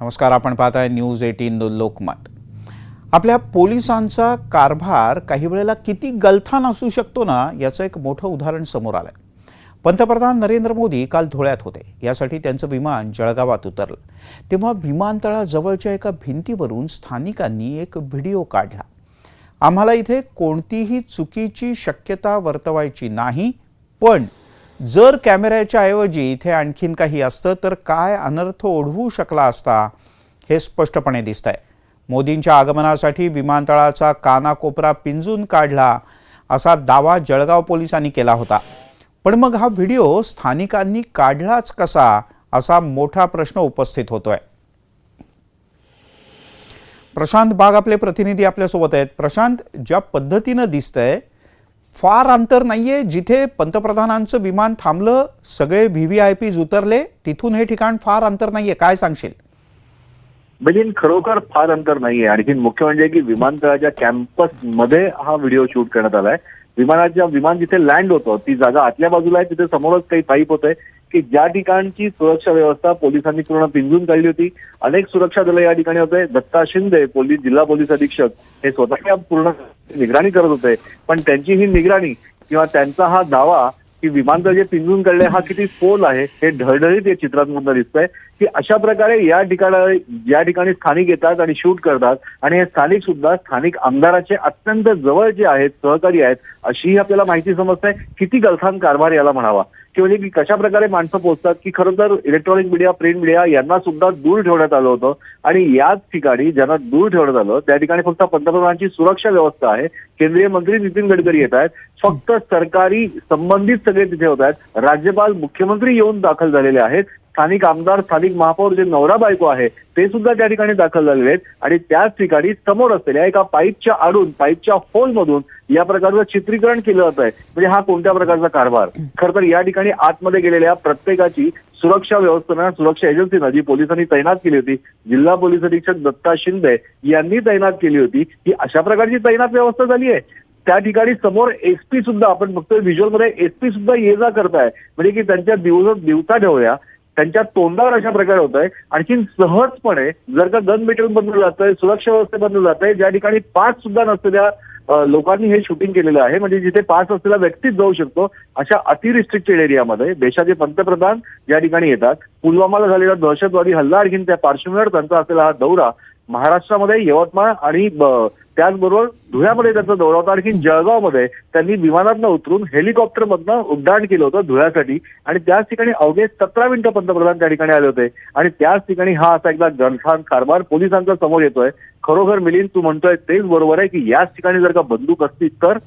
नमस्कार आपण पाहताय न्यूज एटीन लोकमत. आपल्या पोलिसांचा कारभार काही वेळेला किती गलथान असू शकतो ना याचं एक मोठं उदाहरण समोर आलंय. पंतप्रधान नरेंद्र मोदी काल धुळ्यात होते. यासाठी त्यांचं विमान जळगावात उतरलं. तेव्हा विमानतळाजवळच्या एका भिंतीवरून स्थानिकांनी एक व्हिडिओ काढला. आम्हाला इथे कोणतीही चुकीची शक्यता वर्तवायची नाही पण जर कॅमेऱ्याच्या ऐवजी इथे आणखीन काही असतं तर काय अनर्थ ओढवू शकला असता हे स्पष्टपणे दिसतंय. मोदींच्या आगमनासाठी विमानतळाचा कानाकोपरा पिंजून काढला असा दावा जळगाव पोलिसांनी केला होता. पण मग हा व्हिडिओ स्थानिकांनी काढलाच कसा असा मोठा प्रश्न उपस्थित होतोय. प्रशांत बाग आपले प्रतिनिधी आपल्यासोबत आहेत. प्रशांत ज्या पद्धतीनं दिसतंय फार अंतर नाहीये. जिथे पंतप्रधानांचं विमान थांबलं सगळे व्ही व्ही आय पीज उतरले तिथून हे ठिकाण फार अंतर नाहीये. काय सांगशील? म्हणजे खरोखर फार अंतर नाहीये. आणखी मुख्य म्हणजे की विमानतळाच्या कॅम्पसमध्ये हा व्हिडिओ शूट करण्यात आलाय. विमानाच्या विमान जिथे लँड होतं ती जागा आतल्या बाजूला आहे तिथे समोरच काही पाईप होत आहे की ज्या ठिकाणची सुरक्षा व्यवस्था पोलिसांनी पूर्ण पिंजून काढली होती अनेक सुरक्षा दल या ठिकाणी होते. दत्ता शिंदे पोलीस जिल्हा पोलीस अधीक्षक हे स्वतः पूर्ण निगराणी करत होते. पण त्यांची ही निगराणी किंवा त्यांचा हा दावा की विमानतळ जे पिंजून काढले हा किती फोल आहे हे ढळढळीत या चित्रांमधून दिसतंय. की अशा प्रकारे या ठिकाणी या ठिकाणी स्थानिक येतात आणि शूट करतात. आणि हे स्थानिक सुद्धा स्थानिक आमदाराचे अत्यंत जवळचे आहेत सहकारी आहेत अशी आपल्याला माहिती समजते किती गलथान कारभार याला म्हणावा. की म्हणजे की कशा प्रकारे माणसं पोहोचतात की खरं तर इलेक्ट्रॉनिक मीडिया प्रिंट मीडिया यांना सुद्धा दूर ठेवण्यात आलं होतं. आणि याच ठिकाणी ज्यांना दूर ठेवण्यात आलं त्या ठिकाणी फक्त पंतप्रधानांची सुरक्षा व्यवस्था आहे. केंद्रीय मंत्री नितीन गडकरी येत आहेत. फक्त सरकारी संबंधित सगळे तिथे होत आहेत. राज्यपाल मुख्यमंत्री येऊन दाखल झालेले आहेत. स्थानिक आमदार स्थानिक महापौर जे नवरा बायको आहे ते सुद्धा त्या ठिकाणी दाखल झालेले आहेत. आणि त्याच ठिकाणी समोर असलेल्या एका पाईपच्या आडून पाईपच्या होलमधून या प्रकारचं चित्रीकरण केलं जात आहे. म्हणजे हा कोणत्या प्रकारचा कारभार? खर तर या ठिकाणी आतमध्ये गेलेल्या प्रत्येकाची सुरक्षा व्यवस्थेनं सुरक्षा एजन्सीनं जी पोलिसांनी तैनात केली होती जिल्हा पोलीस अधीक्षक दत्ता शिंदे यांनी तैनात केली होती ही अशा प्रकारची तैनात व्यवस्था झाली आहे. त्या ठिकाणी समोर एसपी सुद्धा आपण बघतोय व्हिज्युअलमध्ये एसपी सुद्धा ये जा करताय. म्हणजे की त्यांच्या दिवस दिवसा ठेवूया त्यांच्या तोंडावर अशा प्रकारे होत आहे आणखी सहजपणे जर का गन मेटेरियल बनवलं जात आहे सुरक्षा व्यवस्थे बनवलं जात आहे ज्या ठिकाणी पाच सुद्धा नसलेल्या लोकांनी हे शूटिंग केलेलं आहे म्हणजे जिथे पाच असलेला व्यक्तीच जाऊ शकतो अशा अतिरिस्ट्रिक्टेड एरियामध्ये देशाचे पंतप्रधान या ठिकाणी येतात पुलवामाला झालेला दहशतवादी हल्ला आणखीन त्या पार्श्वभूमीवर त्यांचा असलेला हा दौरा महाराष्ट्रामध्ये यवतमाळ आणि त्याचबरोबर धुळ्यामध्ये त्यांचा दौरा होता. आणखी जळगावमध्ये त्यांनी विमानातनं उतरून हेलिकॉप्टरमधनं उड्डाण केलं होतं धुळ्यासाठी. आणि त्याच ठिकाणी अवघे सतरा मिनिटं पंतप्रधान त्या ठिकाणी आले होते. आणि त्याच ठिकाणी हा असा एकदा गलथान कारभार पोलिसांचा समोर येतोय. खरोखर मिलिंद तू म्हणतोय तेच बरोबर आहे की याच ठिकाणी जर का बंदूक असती तर?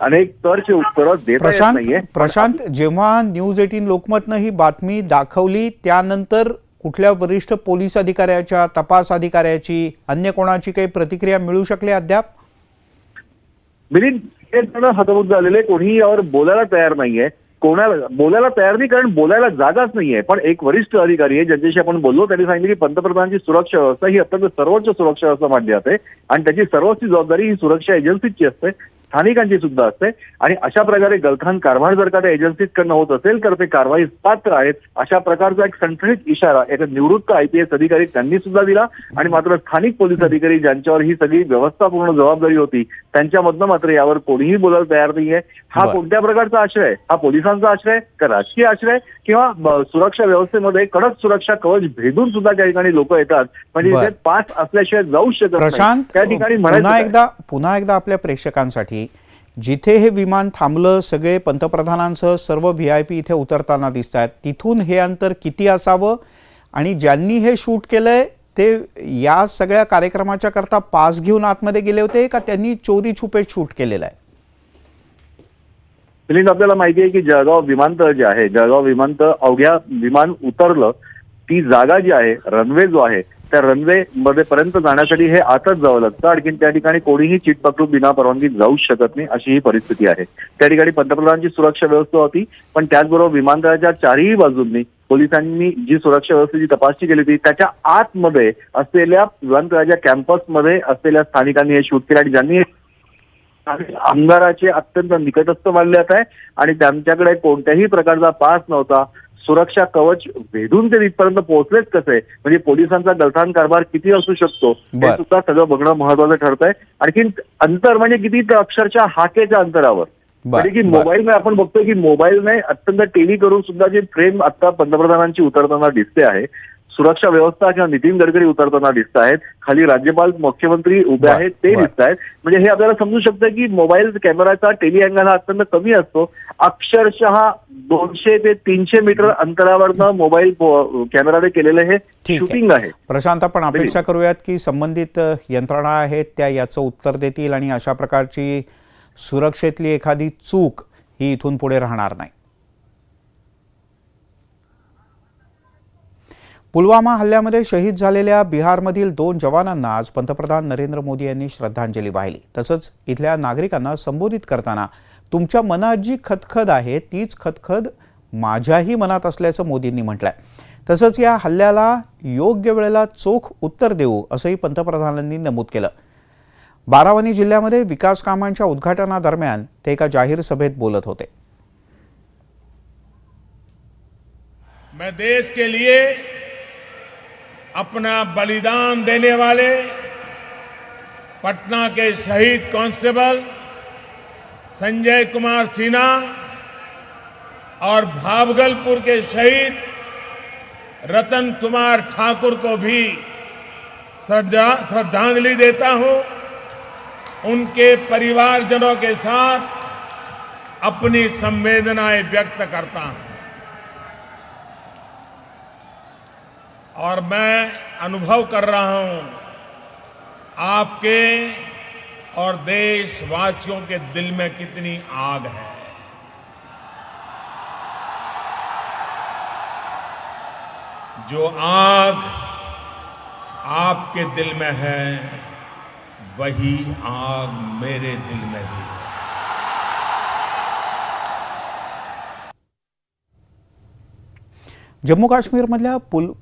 अनेक तरची उत्तरं देता प्रशांत नाहीये. प्रशांत जेव्हा न्यूज एटीन लोकमतनं ही बातमी दाखवली त्यानंतर कुठल्या वरिष्ठ पोलीस अधिकाऱ्याच्या तपास अधिकाऱ्याची अन्य कोणाची काही प्रतिक्रिया मिळू शकली अद्याप? मिलिंद हे जण हतबुद्ध झालेले कोणीही यावर बोलायला तयार नाहीये. कोणाला बोलायला तयार नाही कारण बोलायला जागाच नाहीये. पण एक वरिष्ठ अधिकारी आहे ज्यांच्याशी आपण बोललो त्यांनी सांगितलं की पंतप्रधानांची सुरक्षा व्यवस्था ही अत्यंत सर्वोच्च सुरक्षा व्यवस्था मानली जाते. आणि त्याची सर्वोच्च जबाबदारी ही सुरक्षा एजन्सीची असते. स्थानिकांची सुद्धा असते. आणि अशा प्रकारे गलथान कारभार जर का त्या एजन्सीकडनं होत असेल तर ते कारवाई पात्र आहेत. अशा प्रकारचा एक संठणित इशारा एक निवृत्त आयपीएस अधिकारी त्यांनी सुद्धा दिला. आणि मात्र स्थानिक पोलीस अधिकारी ज्यांच्यावर ही सगळी व्यवस्था पूर्ण जबाबदारी होती त्यांच्यामधनं मात्र यावर कोणीही बोलायला तयार नाहीये. हा. कोणत्या प्रकारचा आश्रय? हा पोलिसांचा आश्रय का राजकीय आश्रय? किंवा सुरक्षा व्यवस्थेमध्ये कडक सुरक्षा कवच भेदून सुद्धा त्या ठिकाणी लोक येतात. म्हणजे पास असल्याशिवाय जाऊ शकत त्या ठिकाणी पुन्हा म्हणायचं? एकदा पुन्हा एकदा आपल्या प्रेक्षकांसाठी जिथे हे विमान थांबलं सगळे पंतप्रधानांसह सर्व व्ही आय पी इथे उतरताना दिसत आहेत तिथून हे अंतर किती असावं? आणि ज्यांनी हे शूट केलंय ते या सगळ्या कार्यक्रमाच्या करता पास घेऊन आतमध्ये गेले होते का त्यांनी चोरी छुपे शूट केलेलं आहे? आपल्याला माहिती आहे की जळगाव विमानतळ जे आहे जळगाव विमानतळ अवघ्या विमान उतरलं ती जागा जी आहे रनवे जो आहे त्या रनवे मध्ये पर्यंत जाण्यासाठी हे आतच जावं लागतं. आणखी त्या ठिकाणी कोणीही चिट पकडून बिना परवानगी जाऊ शकत नाही अशी ही परिस्थिती आहे. त्या ठिकाणी पंतप्रधानांची सुरक्षा व्यवस्था होती पण त्याचबरोबर विमानतळाच्या चारही बाजूंनी पोलिसांनी जी सुरक्षा व्यवस्थेची तपासणी केली होती त्याच्या आतमध्ये असलेल्या विमानतळाच्या कॅम्पसमध्ये असलेल्या स्थानिकांनी हे शूट केलं आणि ज्यांनी आमदाराचे अत्यंत निकटस्थ मानले जात आहे आणि त्यांच्याकडे कोणत्याही प्रकारचा पास नव्हता सुरक्षा कवच भेदून ते तिथपर्यंत पोहोचलेच कसे म्हणजे पोलिसांचा गलथान कारभार किती असू शकतो हे. सुद्धा सगळं बघणं महत्वाचं ठरतंय आणखी अंतर म्हणजे किती अक्षरशः हाकेच्या अंतरावर म्हणजे की बर. मोबाईल आपण बघतोय की मोबाईलने अत्यंत टेली करून सुद्धा जी फ्रेम आता पंतप्रधानांची उतरताना दिसते आहे सुरक्षा व्यवस्था किंवा नितीन गडकरी उतरताना दिसत आहेत. खाली राज्यपाल मुख्यमंत्री उभे आहेत ते. दिसत आहेत. म्हणजे हे आपल्याला समजू शकतं की मोबाईल कॅमेराचा टेली अँगल हा अत्यंत कमी असतो. अक्षरशः दोनशे ते तीनशे मीटर अंतरावरनं मोबाईल कॅमेराने केलेलं हे शूटिंग आहे. प्रशांत आपण अपेक्षा करूयात की संबंधित यंत्रणा आहेत त्या याचं उत्तर देतील आणि अशा प्रकारची सुरक्षेतली एखादी चूक ही इथून पुढे राहणार नाही. पुलवामा हल्ल्यामध्ये शहीद झालेल्या बिहारमधील दोन जवानांना आज पंतप्रधान नरेंद्र मोदी यांनी श्रद्धांजली वाहिली. तसंच इथल्या नागरिकांना संबोधित करताना तुमच्या मनात जी खतखद आहे तीच खतखद माझ्याही मनात असल्याचं मोदींनी म्हटलंय. तसंच या हल्ल्याला योग्य वेळेला चोख उत्तर देऊ असंही पंतप्रधानांनी नमूद केलं. बारावणी जिल्ह्यामध्ये विकास कामांच्या उद्घाटनादरम्यान ते एका जाहीर सभेत बोलत होते. मैं देश के लिए अपना बलिदान देने वाले पटना के शहीद कांस्टेबल संजय कुमार सिन्हा और भावगलपुर के शहीद रतन कुमार ठाकुर को भी श्रद्धांजलि देता हूँ। उनके परिवारजनों के साथ अपनी संवेदनाएँ व्यक्त करता हूँ। और मैं अनुभव कर रहा हूँ आपके और देशवासियों के दिल में कितनी आग है। जो आग आपके दिल में है, वही आग मेरे दिल में भी है। जम्मू काश्मीरमधल्या पुल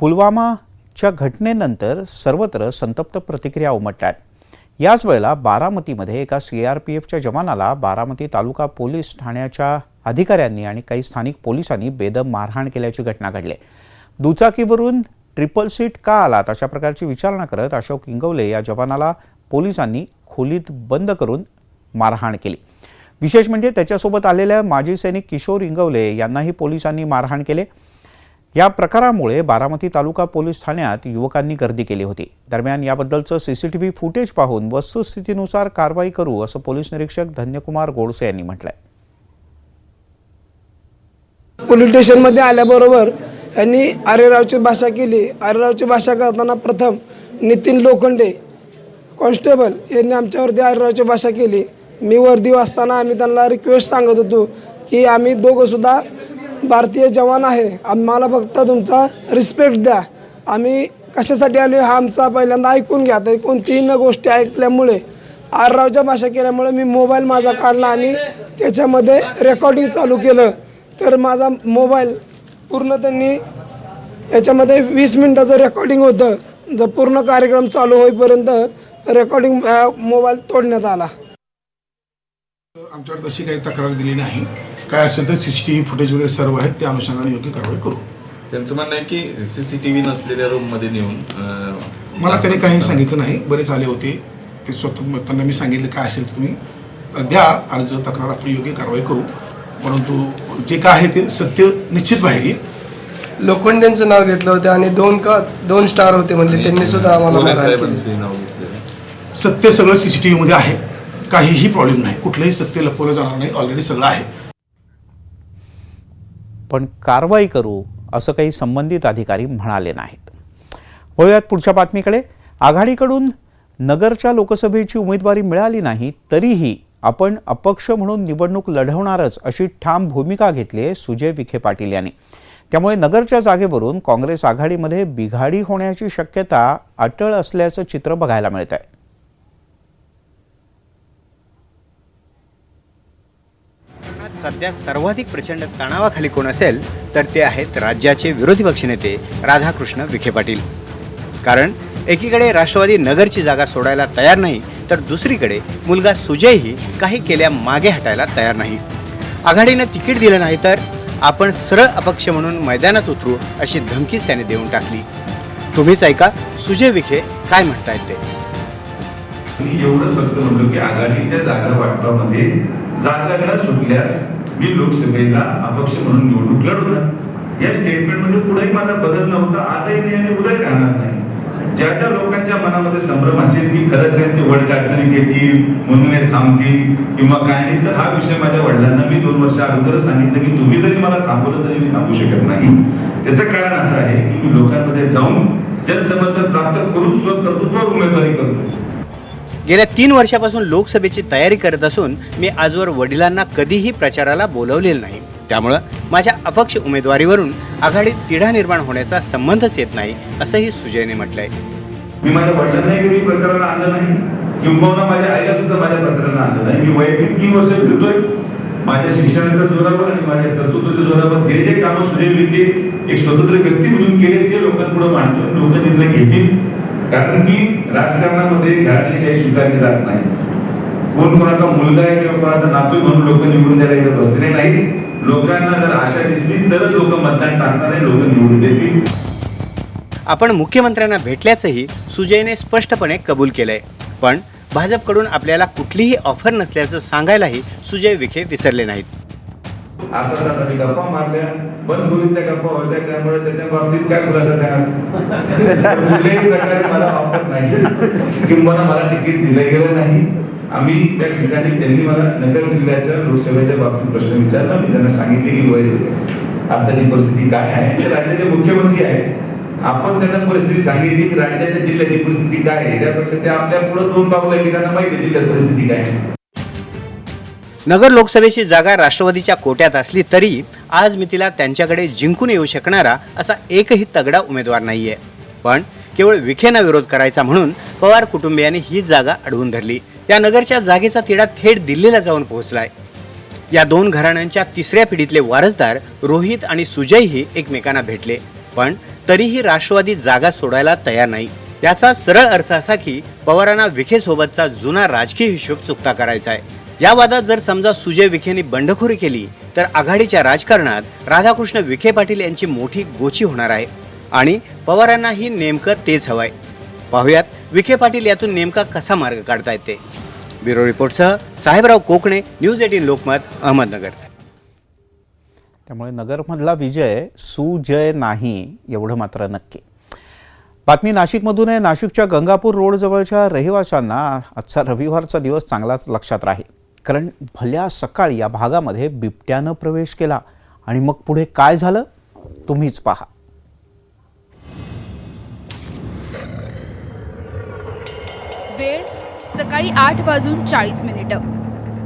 पुलवामाच्या घटनेनंतर सर्वत्र संतप्त प्रतिक्रिया उमटल्या याच वेळेला बारामतीमध्ये एका सी आर पी एफच्या जवानाला बारामती तालुका पोलीस ठाण्याच्या अधिकाऱ्यांनी आणि काही स्थानिक पोलिसांनी बेदम मारहाण केल्याची घटना घडली. दुचाकीवरून ट्रिपल सीट का आलात अशा प्रकारची विचारणा करत अशोक इंगवले या जवानाला पोलिसांनी खोलीत बंद करून मारहाण केली. विशेष म्हणजे त्याच्यासोबत आलेल्या माजी सैनिक किशोर इंगवले यांनाही पोलिसांनी मारहाण केले. या प्रकारामुळे बारामती तालुका पोलीस ठाण्यात युवकांनी गर्दी केली होती. दरम्यान याबद्दलचं सीसीटीव्ही फुटेज पाहून वस्तुस्थितीनुसार कारवाई करू असं पोलीस निरीक्षक धन्यकुमार गोडसे यांनी म्हटलंय. पोलीस स्टेशनमध्ये आल्याबरोबर यांनी आरेरावची भाषा केली. आरेरावची भाषा करताना प्रथम नितीन लोखंडे कॉन्स्टेबल यांनी आमच्यावरती आर्यरावची भाषा केली. मी वर्दी असताना आम्ही त्यांना रिक्वेस्ट सांगत होतो की आम्ही दोघंसुद्धा भारतीय जवान आहे. आम्हाला फक्त तुमचा रिस्पेक्ट द्या. आम्ही कशासाठी आलो हा आमचा पहिल्यांदा ऐकून घ्या. तर कोणतीही न गोष्टी ऐकल्यामुळे आररावच्या भाषा केल्यामुळे मी मोबाईल माझा काढला आणि त्याच्यामध्ये रेकॉर्डिंग चालू केलं. तर माझा मोबाईल पूर्ण त्यांनी याच्यामध्ये वीस मिनटाचं रेकॉर्डिंग होतं. जर पूर्ण कार्यक्रम चालू होईपर्यंत रेकॉर्डिंग मोबाईल तोडण्यात आला. आमच्याकडे तशी काही तक्रार दिली नाही. काय असेल तर सीसीटीव्ही फुटेज वगैरे सर्व आहेत त्या अनुषंगाने योग्य कारवाई करू. त्यांचं म्हणणं आहे की सीसीटीव्ही नसलेल्या रूममध्ये नेऊन अं, मला त्यांनी काही सांगितलं नाही. बरेच आले होते. ते स्वतः त्यांना मी सांगितलं काय असेल तर तुम्ही द्या. अर्ज तक्रार आपण योग्य कारवाई करू. परंतु जे काय आहे ते सत्य निश्चित बाहेर येईल. लोखंडेंचं नाव घेतलं होतं आणि दोन का दोन स्टार होते म्हणले. त्यांनी सुद्धा आम्हाला मोरे मारहाण केली. साहेबांचे नाव घेतलेलं. सत्य सगळं सीसीटीव्ही मध्ये आहे. काहीही प्रॉब्लेम नाही. कुठलंही सत्य लपवलं जाणार नाही. ऑलरेडी सगळं आहे. पण कारवाई करू असं काही संबंधित अधिकारी म्हणाले नाहीत. वळूयात पुढच्या बातमीकडे. आघाडीकडून नगरच्या लोकसभेची उमेदवारी मिळाली नाही तरीही आपण अपक्ष म्हणून निवडणूक लढवणारच अशी ठाम भूमिका घेतली आहे सुजय विखे पाटील यांनी. त्यामुळे नगरच्या जागेवरून काँग्रेस आघाडीमध्ये बिघाडी होण्याची शक्यता अटळ असल्याचं चित्र बघायला मिळत आहे सध्या सर्वाधिक प्रचंड तणावाखाली कोण असेल तर ते आहेत राज्याचे विरोधी पक्षनेते राधाकृष्ण विखे पाटील. कारण एकीकडे राष्ट्रवादी नगरची जागा सोडायला तयार नाही तर दुसरीकडे मुलगा सुजयही काही केल्या मागे हटायला तयार नाही. आघाडीनं तिकीट दिलं नाही तर आपण सरळ अपक्ष म्हणून मैदानात उतरू अशी धमकीच त्याने देऊन टाकली. तुम्हीच ऐका सुजय विखे काय म्हणतायत ते? मी एवढं फक्त म्हणतो की आघाडीच्या जागा वाटपामध्ये जागा न सुटल्यास मी लोकसभेला अपक्ष म्हणून निवडणूक लढवणार या स्टेटमेंटमध्ये पुढेही माझा बदल नव्हता आजही नाही आणि उद्याही राहणार नाही. ज्या ज्या लोकांच्या मनामध्ये संभ्रम असेल की खरंच यांचे वडील अडचणी घेतील म्हणून थांबतील किंवा काय नाही तर हा विषय माझ्या वडिलांना मी दोन वर्ष अगोदर सांगितलं की तुम्ही जरी मला थांबवलं तरी मी थांबू शकत नाही. त्याचं कारण असं आहे की मी लोकांमध्ये जाऊन जनसमर्थन प्राप्त करून स्वतः उमेदवारी करतो. गेल्या तीन वर्षापासून लोकसभेची तयारी करत असून मी आजवर वडिलांना कधीही प्रचाराला बोलवलेलं नाही. त्यामुळं माझ्या अपक्ष उमेदवारीवरून आघाडीत तिढा निर्माण होण्याचा संबंधच येत नाही असंही सुजयने म्हटलंय. मी माझ्या वडिलांनाही कधी प्रचाराला आणलं नाही. किंबहुना माझ्या आईला सुद्धा माझ्या प्रचाराला आणलं नाही. मी वैयक्तिक तीन वर्ष फिरतोय. माझ्या शिक्षणाच्या जोरावर आणि माझ्या कर्तृत्वाच्या जोरावर जे जे कामं सुजय विखे एक स्वतंत्र व्यक्ती म्हणून केले ते लोकांपुढे मांडतो लोक तिथलं घेतील. कारण की राजकारणामध्ये घराणीशाही स्वीकारली जात नाही. कोण कोणाचा मुलगा आहे किंवा कोणाचा नातू म्हणून लोक निवडून द्यायला इथं बसलेले नाही लोकांना जर आशा दिसली तरच लोक मतदान टाकणार आहे लोक निवडून देतील. आपण मुख्यमंत्र्यांना भेटल्याचंही सुजयने स्पष्टपणे कबूल केलंय. पण भाजपकडून आपल्याला कुठलीही ऑफर नसल्याचं सांगायलाही सुजय विखे विसरले नाहीत. आता आता मी गप्पा मारल्या बंद खोलीतल्या गप्पा होत्या त्यामुळे त्याच्या बाबतीत काय खुलासा देणार कुठल्याही प्रकारे मला ऑफर नाही. किंवा मला तिकीट दिलं गेलं नाही. आम्ही त्या ठिकाणी त्यांनी मला नगर जिल्ह्याच्या लोकसभेच्या बाबतीत प्रश्न विचारला. मी त्यांना सांगितले की वय आताची परिस्थिती काय आहे? ते राज्याचे मुख्यमंत्री आहेत. आपण त्यांना परिस्थिती सांगायची की राज्याच्या जिल्ह्याची परिस्थिती काय आहे? त्यापेक्षा ते आपल्या पुढे दोन पावलं की त्यांना माहिती जिल्ह्यात परिस्थिती काय आहे. नगर लोकसभेची जागा राष्ट्रवादीच्या कोट्यात असली तरी आज मी तिला त्यांच्याकडे जिंकून येऊ शकणारा असा एकही तगडा उमेदवार नाहीये. पण केवळ विखेना विरोध करायचा म्हणून पवार कुटुंबियांनी ही जागा अडवून धरली. त्या नगरच्या जागेचा तिढा थेट दिल्लीला जाऊन पोहोचलाय. या दोन घराण्यांच्या तिसऱ्या पिढीतले वारसदार रोहित आणि सुजयही एकमेकांना भेटले. पण तरीही राष्ट्रवादी जागा सोडायला तयार नाही. याचा सरळ अर्थ असा की पवारांना विखेसोबतचा जुना राजकीय हिशोब चुकता करायचा आहे या वादात जर समजा सुजय विखेंनी बंडखोरी केली तर आघाडीच्या राजकारणात राधाकृष्ण विखे पाटील यांची मोठी गोची होणार आहे. आणि पवारांनाही नेमकं तेच हवंय. पाहुयात विखे पाटील यातून नेमका कसा मार्ग काढता येते. ब्युरो रिपोर्टसह साहेबराव कोकणे न्यूज एटीन लोकमत अहमदनगर. त्यामुळे नगरमधला विजय सुजय नाही एवढं मात्र नक्की. बातमी नाशिकमधून आहे. नाशिकच्या गंगापूर रोडजवळच्या रहिवाशांना आजचा रविवारचा दिवस चांगलाच लक्षात राहील. कारण भल्या सकाळी या भागामध्ये बिबट्यानं प्रवेश केला. आणि मग पुढे काय झालं? तुम्हीच पहा. वेळ सकाळी आठ वाजून चाळीस मिनिटं.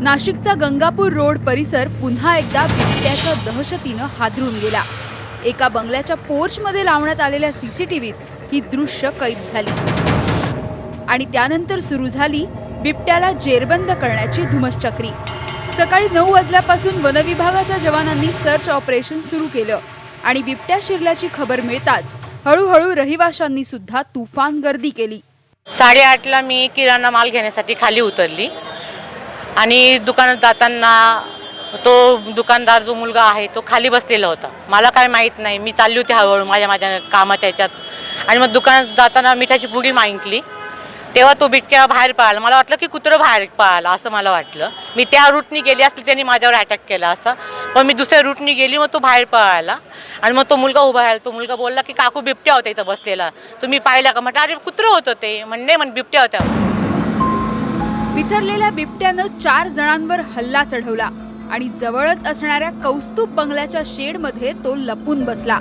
नाशिकचा गंगापूर रोड परिसर पुन्हा एकदा बिबट्याच्या दहशतीनं हादरून गेला. एका बंगल्याच्या पोर्चमध्ये लावण्यात आलेल्या सीसीटीव्हीत ही दृश्य कैद झाली. आणि त्यानंतर सुरू झाली बिबट्याला जेरबंद करण्याची धुमश्चक्री. सकाळी नऊ वाजल्यापासून वनविभागाच्या जवानांनी सर्च ऑपरेशन सुरू केलं आणि बिबट्या शिरल्याची खबर मिळताच हळूहळू रहिवाशांनी सुद्धा तुफान गर्दी केली. साडेआठला मी किराणा माल घेण्यासाठी खाली उतरली आणि दुकानात जाताना तो दुकानदार जो मुलगा आहे तो खाली बसलेला होता. मला काय माहीत नाही मी चालली होती हळूहळू माझ्या माझ्या कामाच्या ह्याच्यात आणि मग दुकानात जाताना मिठाची पुडी मागितली. तेव्हा तो बिटक्या बाहेर पळाला. मला वाटलं की कुत्रं बाहेर पळाला असं मला वाटलं. मी त्या रूटनी गेली असती त्यांनी माझ्यावर अटॅक केला असता. पण मी दुसऱ्या रूटनी गेली मग तो बाहेर पळाला. आणि मग तो मुलगा उभा राहिला. तो मुलगा बोलला की काकू बिबट्या होत्या इथं बसलेला. तुम्ही पाहिला का? म्हटलं अरे कुत्रं होतं ते. म्हणणे म्हण बिबट्या होत्या. बिथरलेल्या बिबट्यानं चार जणांवर हल्ला चढवला आणि जवळच असणाऱ्या कौस्तुभ बंगल्याच्या शेडमध्ये तो लपून बसला.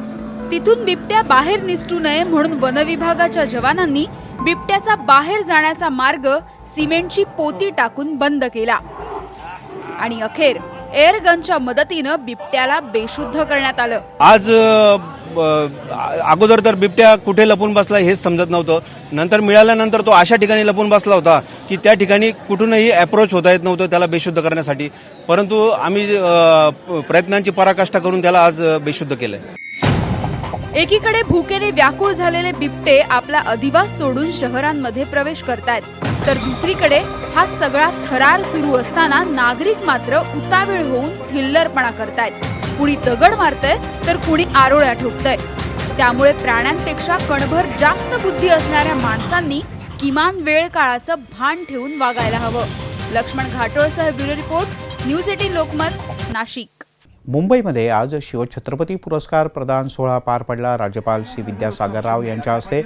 तिथून बिबट्या बाहेर निसटू नये म्हणून वनविभागाच्या जवानांनी बिबट्याचा बाहेर जाण्याचा मार्ग सिमेंटची पोती टाकून बंद केला. आणि अखेर एअरगनच्या मदतीनं बिबट्याला बेशुद्ध करण्यात आलं. आज अगोदर तर बिबट्या कुठे लपून बसला हेच समजत नव्हतं. नंतर मिळाल्यानंतर तो अशा ठिकाणी लपून बसला होता की त्या ठिकाणी कुठूनही अप्रोच होता येत नव्हतं त्याला बेशुद्ध करण्यासाठी. परंतु आम्ही प्रयत्नांची पराकाष्ठा करून त्याला आज बेशुद्ध केलं एकीकडे भुकेने व्याकुळ झालेले बिबटे आपला अधिवास सोडून शहरांमध्ये प्रवेश करतायत. तर दुसरीकडे हा सगळा थरार सुरू असताना नागरिक मात्र उतावीळ होऊन थिल्लरपणा करतायत. कुणी दगड मारतंय तर कुणी आरोळ्या ठोकतंय. त्यामुळे प्राण्यांपेक्षा कणभर जास्त बुद्धी असणाऱ्या माणसांनी किमान वेळ काळाचं भान ठेवून वागायला हवं. Laxman घाटोळसह bureau report news eighteen Lokmat Nashik. मुंबईमध्ये आज शिवछत्रपती पुरस्कार प्रदान सोहळा पार पडला. राज्यपाल सी विद्यासागर राव यांच्या हस्ते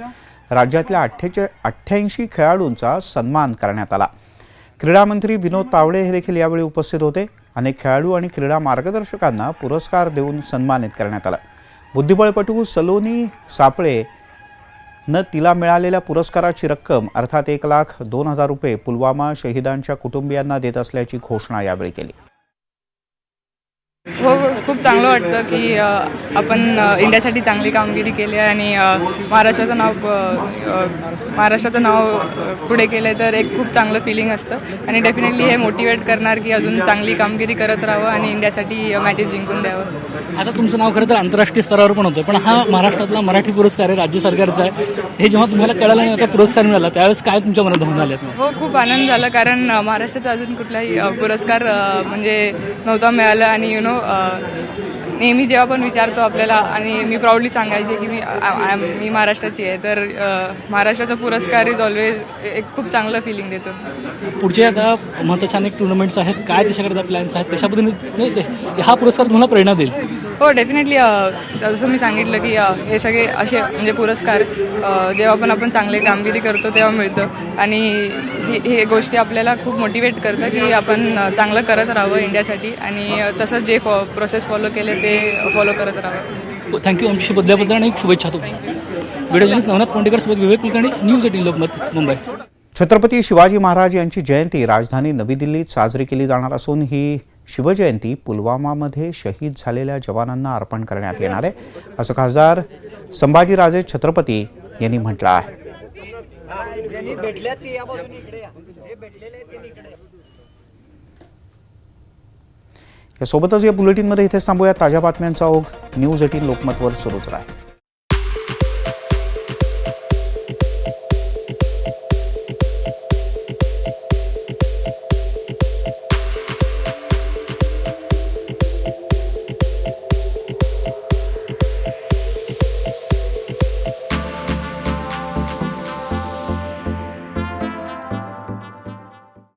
राज्यातल्या अठ्ठेचे अठ्ठ्याऐंशी खेळाडूंचा सन्मान करण्यात आला. क्रीडा मंत्री विनोद तावडे हे देखील यावेळी उपस्थित होते. अनेक खेळाडू आणि क्रीडा मार्गदर्शकांना पुरस्कार देऊन सन्मानित करण्यात आलं. बुद्धिबळपटू सलोनी सापळे न तिला मिळालेल्या पुरस्काराची रक्कम अर्थात एक लाख दोन हजार रुपये पुलवामा शहीदांच्या कुटुंबियांना देत असल्याची घोषणा यावेळी केली. हो हो, खूप चांगलं वाटतं की आपण इंडियासाठी चांगली कामगिरी केली आहे आणि महाराष्ट्राचं नाव महाराष्ट्राचं नाव पुढे केलं आहे तर एक खूप चांगलं फिलिंग असतं. आणि डेफिनेटली हे मोटिवेट करणार की अजून चांगली कामगिरी करत राहावं आणि इंडियासाठी मॅचेस जिंकून द्यावं. आता तुमचं नाव खरं तर आंतरराष्ट्रीय स्तरावर पण होतं पण हा महाराष्ट्रातला मराठी पुरस्कार आहे राज्य सरकारचा आहे. हे जेव्हा तुम्हाला कळालं आणि आता पुरस्कार मिळाला त्यावेळेस काय तुमच्या मनात भावना आल्यात हो खूप आनंद झाला कारण महाराष्ट्राचा अजून कुठलाही पुरस्कार म्हणजे नव्हता मिळाला आणि यु नो नेहमी जेव्हा पण विचारतो आपल्याला आणि मी प्राऊडली सांगायचे की मी आ- मी महाराष्ट्राची आहे तर महाराष्ट्राचा पुरस्कार इज ऑलवेज एक खूप चांगलं फिलिंग देतो. पुढचे आता महत्त्वाच्या अनेक टुर्नामेंट्स आहेत काय त्याच्याकरता प्लॅन्स आहेत कशा पद्धतीने ते- हा पुरस्कार तुम्हाला प्रेरणा देईल. हो डेफिनेटली जसं मी सांगितलं की हे सगळे असे म्हणजे पुरस्कार जेव्हा पण आपण चांगली कामगिरी करतो तेव्हा मिळतं. आणि ही हे गोष्टी आपल्याला खूप मोटिवेट करतं की आपण चांगलं करत राहावं इंडियासाठी. आणि अ, तसंच जे फॉ प्रोसेस फॉलो केले ते फॉलो करत राहावं. थँक्यू आमची बदल्याबद्दल आणि शुभेच्छा तुम्हाला. व्हिडिओ जर्नलिस्ट नवनाथ कोंडेकर सोबत विवेक कुलकर्णी न्यूज एटीन लोकमत मुंबई. छत्रपती शिवाजी महाराज यांची जयंती राजधानी नवी दिल्लीत साजरी केली जाणार असून ही शिवजयंती पुलवामामध्ये शहीद झालेल्या जवानांना अर्पण करण्यात येणार आहे. असं खासदार संभाजीराजे छत्रपती यांनी म्हटलं आहे. यासोबतच या बुलेटिनमध्ये इथे थांबूया ताज्या बातम्यांचा ओघ न्यूज एटीन लोकमतवर सुरूच राहील.